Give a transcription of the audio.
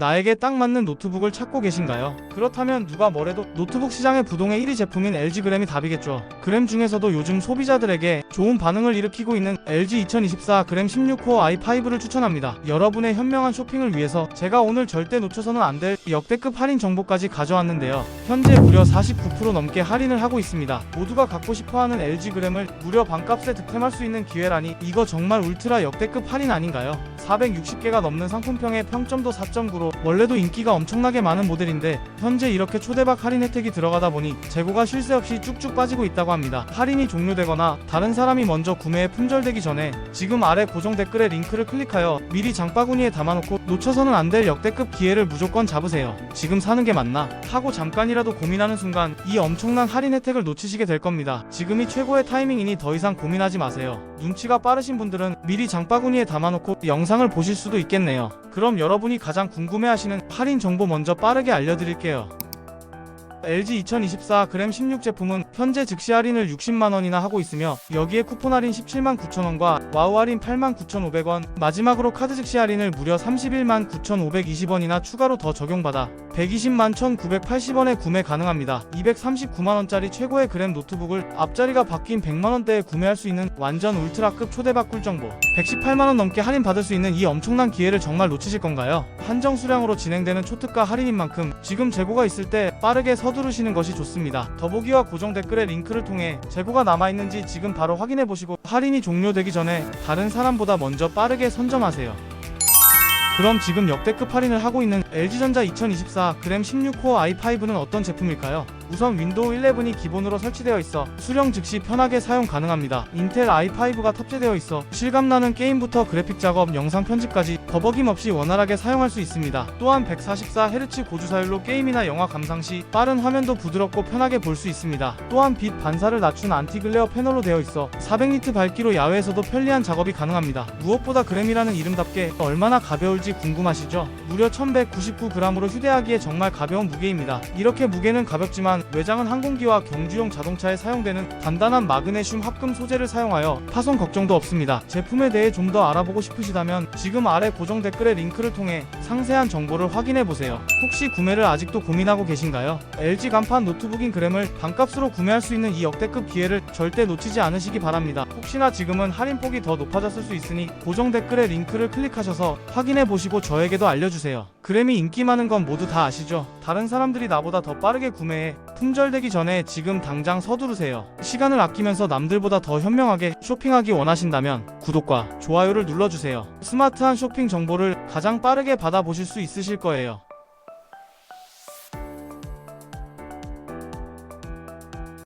나에게 딱 맞는 노트북을 찾고 계신가요? 그렇다면 누가 뭐래도 노트북 시장의 부동의 1위 제품인 LG 그램이 답이겠죠. 그램 중에서도 요즘 소비자들에게 좋은 반응을 일으키고 있는 LG 2024 그램 16코어 i5를 추천합니다. 여러분의 현명한 쇼핑을 위해서 제가 오늘 절대 놓쳐서는 안 될 역대급 할인 정보까지 가져왔는데요. 현재 무려 49% 넘게 할인을 하고 있습니다. 모두가 갖고 싶어하는 LG 그램을 무려 반값에 득템할 수 있는 기회라니 이거 정말 울트라 역대급 할인 아닌가요? 460개가 넘는 상품평에 평점도 4.9로 원래도 인기가 엄청나게 많은 모델인데 현재 이렇게 초대박 할인 혜택이 들어가다 보니 재고가 쉴 새 없이 쭉쭉 빠지고 있다고 합니다. 할인이 종료되거나 다른 사람이 먼저 구매에 품절되기 전에 지금 아래 고정 댓글에 링크를 클릭하여 미리 장바구니에 담아놓고 놓쳐서는 안 될 역대급 기회를 무조건 잡으세요. 지금 사는 게 맞나? 하고 잠깐이라도 고민하는 순간 이 엄청난 할인 혜택을 놓치시게 될 겁니다. 지금이 최고의 타이밍이니 더 이상 고민하지 마세요. 눈치가 빠르신 분들은 미리 장바구니에 담아놓고 영상을 보실 수도 있겠네요. 그럼 여러분이 가장 궁금해하시는 할인 정보 먼저 빠르게 알려드릴게요. LG 2024 그램 16 제품은 현재 즉시 할인을 60만원이나 하고 있으며 여기에 쿠폰 할인 17만 9천원과 와우 할인 8만 9,500원 마지막으로 카드 즉시 할인을 무려 31만 9,520원이나 추가로 더 적용받아 120만 1,980원에 구매 가능합니다. 239만원짜리 최고의 그램 노트북을 앞자리가 바뀐 100만원대에 구매할 수 있는 완전 울트라급 초대박 꿀정보 118만원 넘게 할인 받을 수 있는 이 엄청난 기회를 정말 놓치실 건가요? 한정 수량으로 진행되는 초특가 할인인 만큼 지금 재고가 있을 때 빠르게 서두르시는 것이 좋습니다. 더보기와 고정 댓글의 링크를 통해 재고가 남아있는지 지금 바로 확인해 보시고 할인이 종료되기 전에 다른 사람보다 먼저 빠르게 선점하세요. 그럼 지금 역대급 할인을 하고 있는 LG전자 2024 그램 16코어 i5는 어떤 제품일까요? 우선 윈도우 11이 기본으로 설치되어 있어 수령 즉시 편하게 사용 가능합니다. 인텔 i5가 탑재되어 있어 실감나는 게임부터 그래픽 작업, 영상 편집까지 버벅임 없이 원활하게 사용할 수 있습니다. 또한 144Hz 고주사율로 게임이나 영화 감상 시 빠른 화면도 부드럽고 편하게 볼 수 있습니다. 또한 빛 반사를 낮춘 안티글레어 패널로 되어 있어 400니트 밝기로 야외에서도 편리한 작업이 가능합니다. 무엇보다 그램이라는 이름답게 얼마나 가벼울지 궁금하시죠? 무려 1199g으로 휴대하기에 정말 가벼운 무게입니다. 이렇게 무게는 가볍지만 외장은 항공기와 경주용 자동차에 사용되는 단단한 마그네슘 합금 소재를 사용하여 파손 걱정도 없습니다. 제품에 대해 좀 더 알아보고 싶으시다면 지금 아래 고정 댓글의 링크를 통해 상세한 정보를 확인해 보세요. 혹시 구매를 아직도 고민하고 계신가요? LG 간판 노트북인 그램을 반값으로 구매할 수 있는 이 역대급 기회를 절대 놓치지 않으시기 바랍니다. 혹시나 지금은 할인폭이 더 높아졌을 수 있으니 고정 댓글의 링크를 클릭하셔서 확인해 보시고 저에게도 알려주세요. 그램이 인기 많은 건 모두 다 아시죠? 다른 사람들이 나보다 더 빠르게 구매해 품절되기 전에 지금 당장 서두르세요. 시간을 아끼면서 남들보다 더 현명하게 쇼핑하기 원하신다면 구독과 좋아요를 눌러주세요. 스마트한 쇼핑 정보를 가장 빠르게 받아보실 수 있으실 거예요.